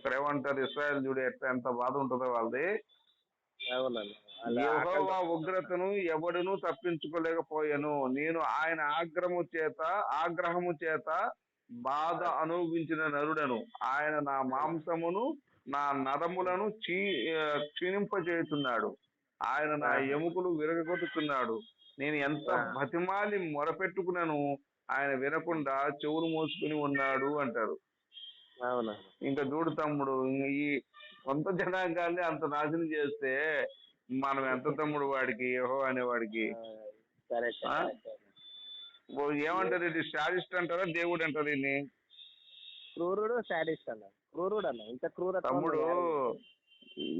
అక్కడ ఏమంటారు? ఇస్రాయల్ చూడు ఎట్లా ఎంత బాధ ఉంటుందో వాళ్ళది. యెహోవా ఉగ్రతను ఎవడును తప్పించుకోలేకపోయాను. నేను ఆయన ఆగ్రహము చేత ఆగ్రహము చేత బాధ అనుభవించిన నరుడను. ఆయన నా మాంసమును నా నరములను చీ క్షీణింపజేస్తున్నాడు ఆయన నా ఎముకలు విరగొట్టుతున్నాడు నేను ఎంత బతిమాలి మొరపెట్టుకున్నాను ఆయన వినకుండా చెవులు మోసుకుని ఉన్నాడు అంటారు. ఇంకా చూడు తమ్ముడు ఈ సొంత జనాంగాన్ని అంత నాశనం చేస్తే మనం ఎంత తమ్ముడు వాడికి యహో అనేవాడికి? ఏమంటారు ఇది స్టాలిస్ట్ అంటారా దేవుడు అంటారు దీన్ని? క్రూరుడు సాడిస్ట్ అన్న. క్రూరుడు అన్న. ఇంత క్రూర తమ్ముడు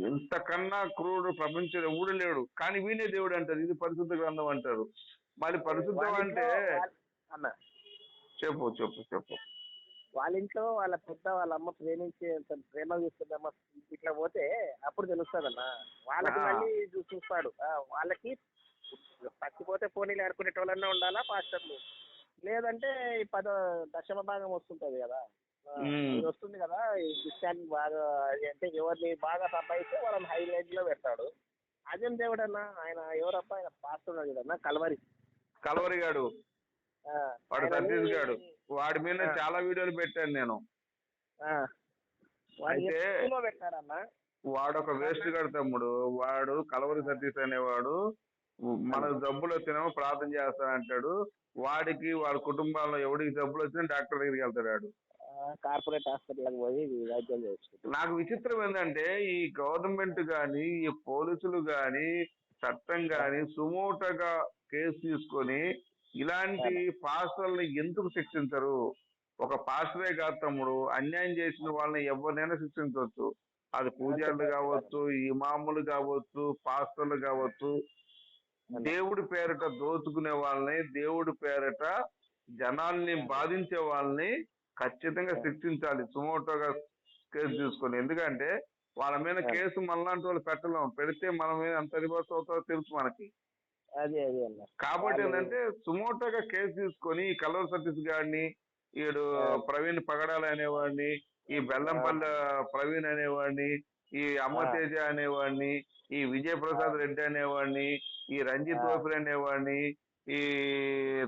ఇంతకన్నా క్రూరుడు ప్రపంచంలో ఎవడు లేడు కానీ వీనే దేవుడు అంటారు. ఇది పరిశుద్ధ గ్రంథం అంటారు. మరి పరిశుద్ధం అంటే అన్న. చెప్పు చెప్పు చెప్పు. వాళ్ళ ఇంట్లో వాళ్ళ పెద్ద వాళ్ళ అమ్మ ప్రేమించి అంత ప్రేమ చూస్తుందమ్మ. ఇట్లా పోతే అప్పుడు తెలుస్తుందన్న వాళ్ళకి ఆ. మళ్ళీ చూ- చూస్తాడు. ఆ, వాళ్ళకి చచ్చిపోతే పోనీలు ఆడుకునేటోళ్ళన్నా ఉండాలా పాస్టర్లు. లేదంటే ఈ పద దశమ భాగం వస్తుంటది కదా. ఆ, మ్మ్. ఇది వస్తుంది కదా ఈ క్రిస్టియన్ బాగా అది అంటే ఎవరిని బాగా సంపాదిస్తే వాళ్ళని హై రేంజ్లో పెడతాడు. అదేం దేవుడు అన్న ఆయన ఎవరప్ప ఆయన పాస్టర్ కదన్న కలవరి. కలవరిగాడు ఆ, వాడు సతీష్ గాడు. వాడి మీద. చాలా వీడియోలు పెట్టాను నేను. అయితే- వాడు ఒక వేస్ట్ గాడు తమ్ముడు. వాడు కలవరి సతీష్ అనేవాడు. మన జబ్బులు వచ్చినామో ప్రార్థన చేస్తా అంటాడు. వాడికి వాళ్ళ కుటుంబాల్లో ఎవడికి జబ్బులు వచ్చినా డాక్టర్ దగ్గరికి వెళ్తాడు వాడు. కార్పొరేట్ హాస్పిటల్కి పోయి వైద్యం చేసుకుంటారు నాకు విచిత్రం ఏంటంటే ఈ గవర్నమెంట్ గాని ఈ పోలీసులు గాని చట్టం గాని సుమోటగా కేసు తీసుకొని ఇలాంటి పాస్టర్లని ఎందుకు శిక్షించరు? ఒక పాస్టరే కాదు తమ్ముడు అన్యాయం చేసిన వాళ్ళని ఎవరినైనా శిక్షించవచ్చు. అది పూజారులు కావచ్చు ఇమాములు కావచ్చు పాస్టర్లు కావచ్చు. దేవుడి పేరట దోచుకునే వాళ్ళని దేవుడి పేరట జనాల్ని బాధించే వాళ్ళని ఖచ్చితంగా శిక్షించాలి. సుమోటోగా కేసు తీసుకొని. ఎందుకంటే వాళ్ళ మీద కేసు మనలాంటి వాళ్ళు పెట్టలేం. పెడితే మన మీద ఎంత రివర్స్ అవుతుందో తెలుసు మనకి. అదే అదే అన్న. కాబట్టి ఏంటంటే సుమోటోగా కేసు తీసుకొని ఈ కలర్ సతీష్ గారిని ఈడు ప్రవీణ్ పగడాల అనేవాడిని ఈ బెల్లంపల్లి ప్రవీణ్ అనేవాడిని ఈ అమ్మతేజ అనేవాడిని ఈ విజయ్ ప్రసాద్ రెడ్డి అనేవాడిని ఈ రంజిత్ ఓపిరి అనేవాడిని ఈ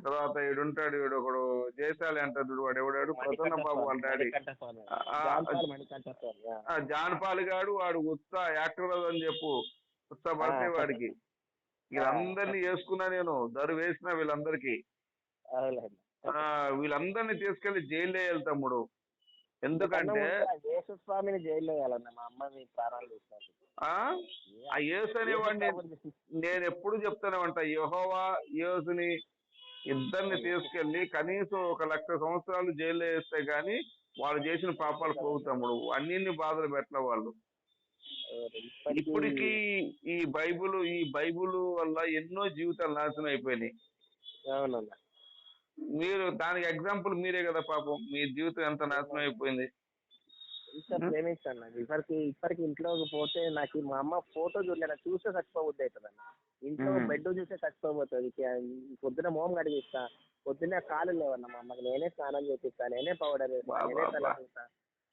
తర్వాత ఈడుంటాడు ఈడు ఒకడు జయశాలి అంటాడు వాడు ఎవడాడు? ప్రసన్న బాబు. ఆ జాన్ పాల్ గాడు వాడు ఉత్సా యాక్టర్ అని చెప్పు. ఉత్సా పడితే వాడికి. వీళ్ళందరినీ వేసుకున్నా నేను దరు వేసిన వీళ్ళందరికీ. వీళ్ళందరినీ తీసుకెళ్ళి జైలు వేయాలి తమ్ముడు. ఎందుకంటే యేసు స్వామిని జైల్లో వేయాలన్న మా అమ్మని ప్రాణాలు తీసినారు ఆ? ఆ యేసు అనేవాడిని నేను ఎప్పుడు చెప్తానే ఉంటా యెహోవా యేసుని ఇద్దరిని తీసుకెళ్ళి కనీసం ఒక లక్ష సంవత్సరాలు జైల్లో వేస్తే గాని వాళ్ళు చేసిన పాపాలు పోవు తమ్ముడు. అన్నిన్ని బాధలు పెట్టలే వాళ్ళు. ఇప్పటికీ ఈ బైబుల్ ఈ బైబుల్ వల్ల ఎన్నో జీవితాలు నాశనం అయిపోయినాయి. అవునన్న. మీరు దానికి ఎగ్జాంపుల్ మీరే కదా పాపం. మీ జీవితం ఎంత నాశనం అయిపోయింది. ఇప్పటికి ఇప్పటికి ఇంట్లోకి పోతే నాకు మా అమ్మ ఫోటో చూడలే చూస్తే చచ్చిపోబుద్ది అవుతుంది అన్న ఇంట్లో. బెడ్ చూస్తే చచ్చిపోబోతుంది పొద్దున మోహం కడిగిస్తా. పొద్దున్న కాలు లేవన్న మా అమ్మకి. నేనే స్నానం చేపిస్తా నేనే పౌడర్ నేనే తల.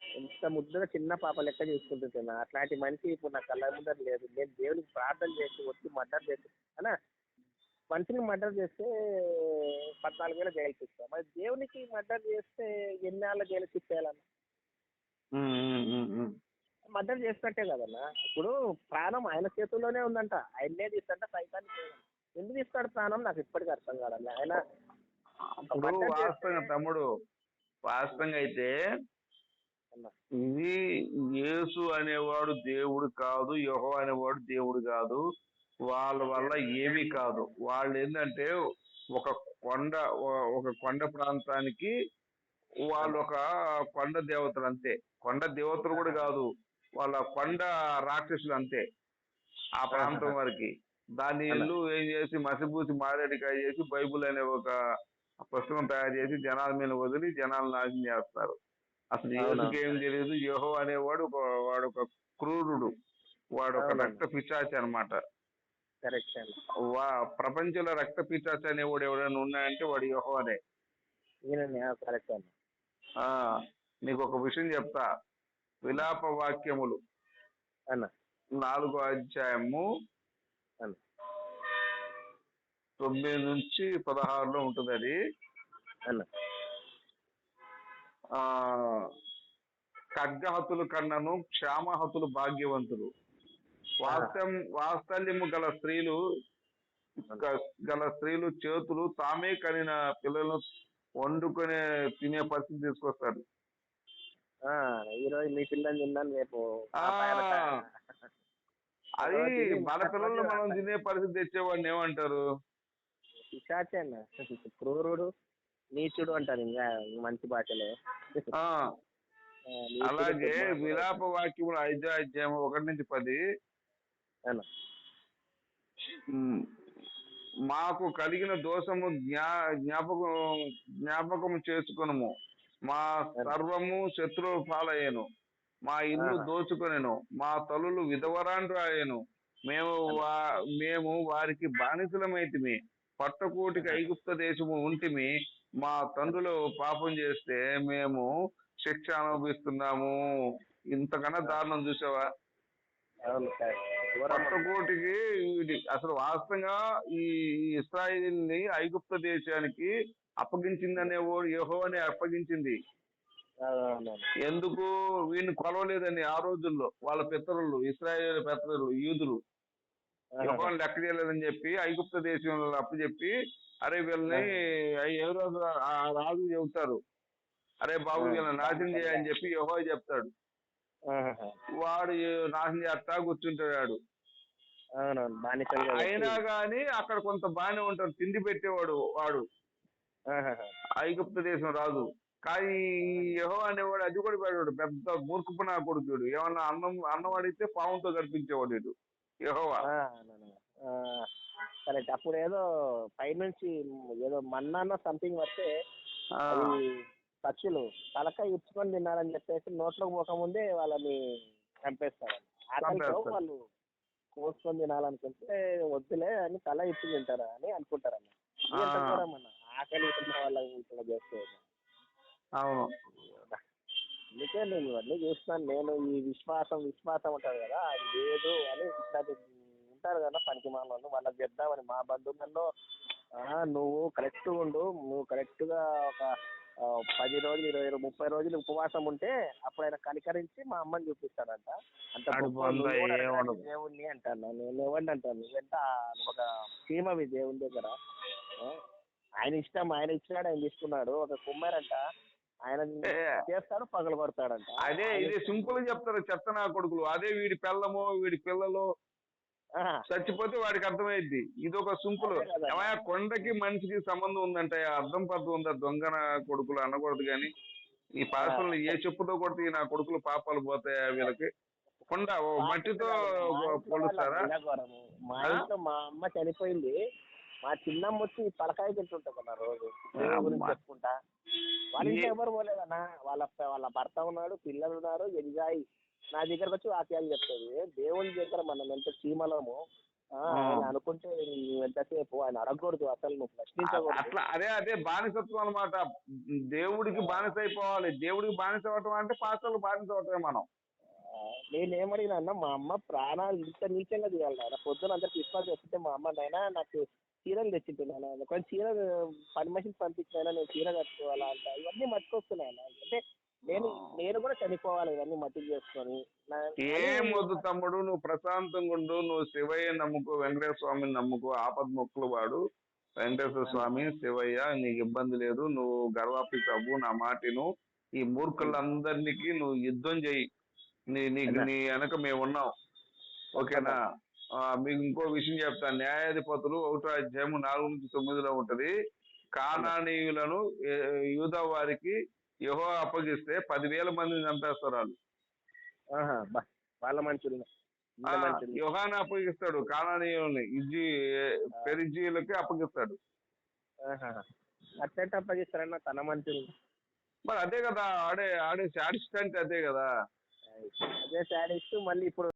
ఎంత ముద్దుగా చిన్న పాప లెక్క చూసుకుంటున్నా అట్లాంటి మనిషి ఇప్పుడు నా కళ్ళ ముందర లేదు. నేను దేవునికి ప్రార్థన చేసి వచ్చి మర్డర్ చేసి అన్నా మనిషిని మర్డర్ చేస్తే పద్నాలుగు వేల జైలు శిక్ష మరి దేవునికి మర్డర్ చేస్తే ఎన్ని ఏళ్ళ జైలు శిక్ష. మర్డర్ చేసినట్టే కదన్నా. ఇప్పుడు ప్రాణం ఆయన చేతుల్లోనే ఉందంట. ఆయన్నే తీస్తంట సైతాన్ని ఎందుకు ఇస్తాడు ప్రాణం? నాకు ఇప్పటికీ అర్థం కాదన్న ఆయన చేస్తే- తమ్ముడు వాస్తవంగా అయితే ఇది యేసు అనేవాడు దేవుడు కాదు యోహో అనేవాడు దేవుడు కాదు వాళ్ళ వల్ల ఏమీ కాదు. వాళ్ళు ఏంటంటే ఒక కొండ ఒక కొండ ప్రాంతానికి వాళ్ళు ఒక కొండ దేవతలు అంతే. కొండ దేవతలు కూడా కాదు వాళ్ళ కొండ రాక్షసులు అంతే ఆ ప్రాంతం వరకు. దాన్ని ఇల్లు ఏం చేసి మసిపూసి మారేడికాయ చేసి బైబుల్ అనే ఒక పుస్తకం తయారు చేసి జనాల మీద వదిలి జనాలు నాశనం చేస్తారు. అసలు ఏం తెలియదు యహో అనేవాడు ఒక వాడు ఒక క్రూరుడు. వాడు ఒక. రక్త పిచాచి అన్నమాట. కరెక్ట్ అన్న వా ప్రపంచంలో రక్త పిచాచి అనేవాడు ఎవడైనా ఉన్నాయంటే వాడు యహో అనే నీకు ఒక విషయం చెప్తా. విలాప వాక్యములు నాలుగో అధ్యాయము తొమ్మిది నుంచి పదహారులో ఉంటుంది అది ఖడ్గహతులు కన్నను క్షామహతులు భాగ్యవంతులు. వాత్సల్యం వాత్సల్యము గల స్త్రీలు గల స్త్రీలు చేతులు తామే కనిన పిల్లలను వండుకొని తినే పరిస్థితి తీసుకొస్తారు. ఆ, ఈ రోజు మీ పిల్లని తిన్నాను రేపు. అది మన పిల్లలు మనం తినే పరిస్థితి తెచ్చేవాడిని ఏమంటారు? క్రూరుడు. నీచుడు అంటారు ఇంకా మంచి భాషలో. అలాగే. విలాప వాక్యములు ఐదో అధ్యాయం ఒకటి నుంచి పది. మాకు కలిగిన దోషము జ్ఞా జ్ఞాపకం జ్ఞాపకం చేసుకునము. మా సర్వము శత్రువు పాలయ్యను. మా ఇల్లు. దోచుకొనెను. మా తల్లులు విధవరాండ్రాయను మేము వా మేము వారికి బానిసలమైతిమి. పట్టకోటికి ఐగుప్త దేశము ఉంటిమి. మా తండ్రులు పాపం చేస్తే మేము శిక్ష అనుభవిస్తున్నాము. ఇంతకన్నా దారుణం చూసావా? వీడి అసలు వాస్తవంగా ఈ ఇస్రాయిల్ని ఐగుప్త దేశానికి అప్పగించిందనే యహో అని అప్పగించింది. ఎందుకు? వీడిని కొలవలేదని ఆ రోజుల్లో వాళ్ళ పితరులు ఇస్రాయేల్ పితరులు యూదులు. లెక్క చేయలేదని చెప్పి ఐగుప్త దేశంలో అప్పచెప్పి అరే వీళ్ళని రోజు ఆ రాజు చెబుతారు అరే బాబు వీళ్ళని నాశనం చేయని చెప్పి యహో చెప్తాడు. వాడు నాశనం చేస్తా కూర్చుంటాడు. అయినా గాని అక్కడ కొంత బాగానే ఉంటాడు. తిండి పెట్టేవాడు వాడు. ఐగుప్త దేశం రాజు. కానీ యహో అనేవాడు అది కూడా పెట్టాడు పెద్ద మూర్ఖపు నా కొడుకుడు. ఏమన్నా అన్నం అన్నం అడిగితే పావుతో కనిపించేవాడు వీడు యెహోవా. కరెక్ట్ అప్పుడు ఏదో పైనుంచి ఏదో మన్నాన్న సంథింగ్ వస్తే పక్షులు తలకాయ ఇచ్చుకొని తినాలని చెప్పేసి నోట్లోకి పోకముందే వాళ్ళని చంపేస్తారు. ఆకలితో. వాళ్ళు కోసుకొని తినాలనుకుంటే వద్దులే అని తల ఇచ్చి తింటారా అని అనుకుంటారన్న అన్న? ఆకలి ఉన్న వాళ్ళని ఇట్లా చేస్తే అవును. అందుకే నేను ఇవన్నీ చూస్తున్నాను. నేను ఈ విశ్వాసం విశ్వాసం అంటారు కదా అది లేదు అని ఇట్లాంటి ఉంటారు కదా పనికి మాలను వాళ్ళకి చెప్దామని మా బంధువులలో నువ్వు కరెక్ట్ ఉండు. నువ్వు కరెక్ట్గా ఒక పది రోజులు ఇరవై ముప్పై రోజులు ఉపవాసం ఉంటే అప్పుడు ఆయన కనికరించి మా అమ్మని చూపిస్తాడంట. అంత. దేవుణ్ణి అంటాను. నేను ఎవరిని అంటాను. ఎంత ఒక సీమవి దేవుని దగ్గర. ఆయన ఇష్టం ఆయన ఇచ్చినాడు ఆయన తీసుకున్నాడు. ఒక కుమ్మారంట. ఆయన చేస్తాడు పగలు కొడతాడంట అదే ఇది సింపుల్ చెప్తారు చెత్త నా కొడుకులు. అదే వీడి పిల్లము వీడి పిల్లలు చచ్చిపోతే వాడికి అర్థమైద్ది. ఇది ఒక సింపుల్. ఏమయ్య కొండకి మనిషికి సంబంధం ఉందంటే అర్థం పద్ధతి ఉందా? దొంగన కొడుకులు అనకూడదు కానీ ఈ పాసలు ఏ చెప్పుతో కొడితే నా కొడుకులు పాపాలు పోతాయా వీళ్ళకి? కొండ మట్టితో పిల్లగోరము. మా ఇంట్లో మా అమ్మ చనిపోయింది. మా చిన్నమ్మ వచ్చి తలకాయ తింటుంటదన్న రోజు. గురించి. చెప్పుకుంటా? వాళ్ళ ఇంట్లో ఎవరు పోలేదన్న. వాళ్ళ వాళ్ళ భర్త ఉన్నాడు పిల్లలు ఉన్నారు ఎంజాయ్. నా దగ్గరకు వచ్చి వాక్యాలు చెప్తుంది దేవుని దగ్గర మనం ఎంత చీమలము. ఆయన అనుకుంటే ఎంతసేపు ఆయన అడగకూడదు అసలు నువ్వు ప్రశ్నించకూడదు. అట్లా అదే అదే బానిసత్వం అన్నమాట. దేవుడికి బానిస అయిపోవాలి. దేవుడికి బానిస అవ్వటం అంటే పాస్టర్లు బానిస అవటమే మనం. నేనేమడిగినా అన్న మా అమ్మ ప్రాణాలు ఇంత నీచంగా తీయాలి నాయన. పొద్దున అంతా క్రిస్మస్ వచ్చితే మా అమ్మ నాయన నాకు చీరలు తెచ్చింటున్నాను కొంచెం చీర పని మనిషిని పంపించినైనా నేను చీర కట్టుకోవాలా అంట. ఇవన్నీ మర్చిపోతున్నాయి అంటే నేను నేను కూడా చనిపోవాలి ఇవన్నీ మట్టి చేసుకొని. ఏం వద్దు తమ్ముడు నువ్వు ప్రశాంతంగా ఉండు నువ్వు శివయ్య నమ్ముకో వెంకటేశ్వర స్వామిని నమ్ముకో ఆపద మొక్కులు వాడు. వెంకటేశ్వర స్వామి శివయ్య నీకు ఇబ్బంది లేదు నువ్వు గర్వాపి అవ్వు నా మాటిను. ఈ మూర్ఖులందరికీ నువ్వు యుద్ధం చెయ్యి నీ నీకు నీ వెనక మేము ఉన్నాం ఓకేనా మీకు ఇంకో విషయం చెప్తాను న్యాయాధిపతులు ఒకటో అధ్యాయము నాలుగు నుంచి తొమ్మిదిలో ఉంటది. కానానీయులను యూదా వారికి యహో అప్పగిస్తే పదివేల మందిని చంపేస్తారు వాళ్ళు. వాళ్ళ మనుషులు ఆ, యోహాను అప్పగిస్తాడు కానానీయుల్ని ఇజ్జి పెరిజీలకి అప్పగిస్తాడు. అట్లంటే అప్పగిస్తారన్న తన మనుషులు మరి అదే కదా ఆడే ఆడే అంటే అదే కదా. అదే శాడిస్ట్ మళ్ళీ ఇప్పుడు